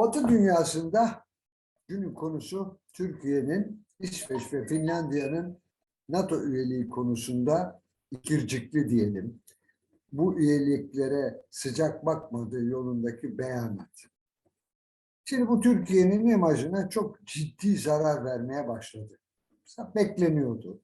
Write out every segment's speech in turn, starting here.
Batı dünyasında günün konusu Türkiye'nin İsveç ve Finlandiya'nın NATO üyeliği konusunda ikircikli diyelim. Bu üyeliklere sıcak bakmadığı yolundaki beyanat. Şimdi bu Türkiye'nin imajına çok ciddi zarar vermeye başladı. Bekleniyordu.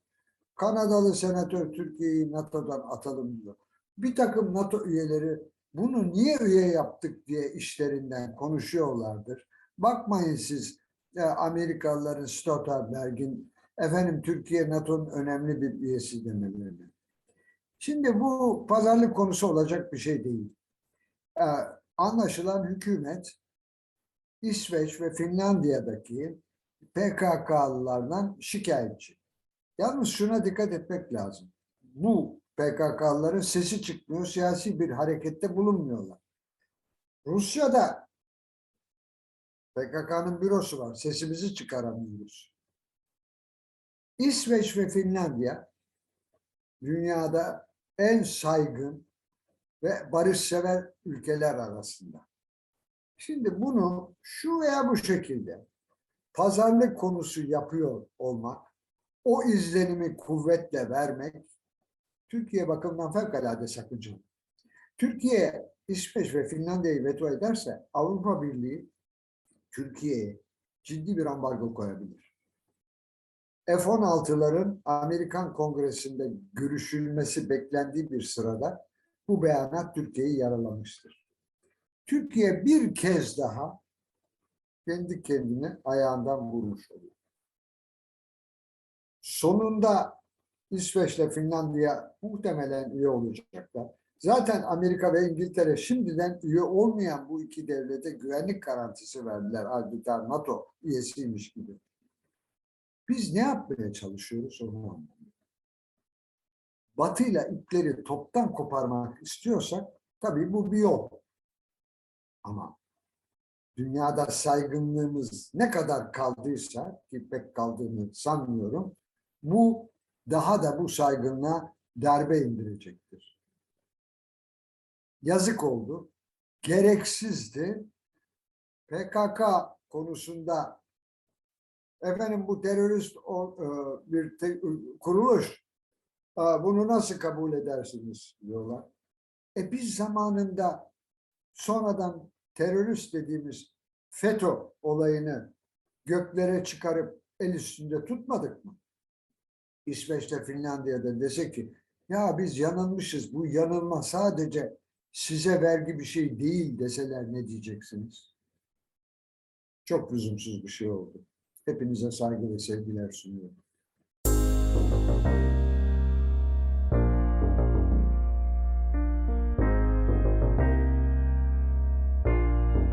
Kanadalı senatör Türkiye'yi NATO'dan atalım diyor. Bir takım NATO üyeleri bunu niye üye yaptık diye işlerinden konuşuyorlardır. Bakmayın siz e, Amerikalıların Stoltenberg'in efendim Türkiye NATO'nun önemli bir üyesi demelerine. Şimdi bu pazarlık konusu olacak bir şey değil. Ee, anlaşılan hükümet İsveç ve Finlandiya'daki PKK'lılardan şikayetçi. Yalnız şuna dikkat etmek lazım. Bu PKK'lıların sesi çıkmıyor, siyasi bir harekette bulunmuyorlar. Rusya'da PKK'nın bürosu var, sesimizi çıkaramıyoruz. İsveç ve Finlandiya dünyada en saygın ve barışsever ülkeler arasında. Şimdi bunu şu veya bu şekilde pazarlık konusu yapıyor olmak, o izlenimi kuvvetle vermek Türkiye bakımından fevkalade sakıncalı. Türkiye, İsveç ve Finlandiya'yı veto ederse Avrupa Birliği Türkiye'ye ciddi bir ambargo koyabilir. F-16'ların Amerikan Kongresi'nde görüşülmesi beklendiği bir sırada bu beyanat Türkiye'yi yaralamıştır. Türkiye bir kez daha kendi kendini ayağından vurmuş oluyor. Sonunda İsveç'le Finlandiya muhtemelen üye olacaklar. Zaten Amerika ve İngiltere şimdiden üye olmayan bu iki devlete güvenlik garantisi verdiler. Adeta NATO üyesiymiş gibi. Biz ne yapmaya çalışıyoruz onu anlamıyorum. Batı'yla ipleri toptan koparmak istiyorsak tabii bu bir yol. Ama dünyada saygınlığımız ne kadar kaldıysa ki pek kaldığını sanmıyorum bu daha da bu saygınlığa darbe indirecektir. Yazık oldu. Gereksizdi. PKK konusunda efendim bu terörist e, bir te- kuruluş e, bunu nasıl kabul edersiniz diyorlar. E biz zamanında sonradan terörist dediğimiz FETÖ olayını göklere çıkarıp el üstünde tutmadık mı? İsveç'te, Finlandiya'da dese ki ya biz yanılmışız, bu yanılma sadece size vergi bir şey değil deseler ne diyeceksiniz? Çok lüzumsuz bir şey oldu. Hepinize saygı ve sevgiler sunuyorum.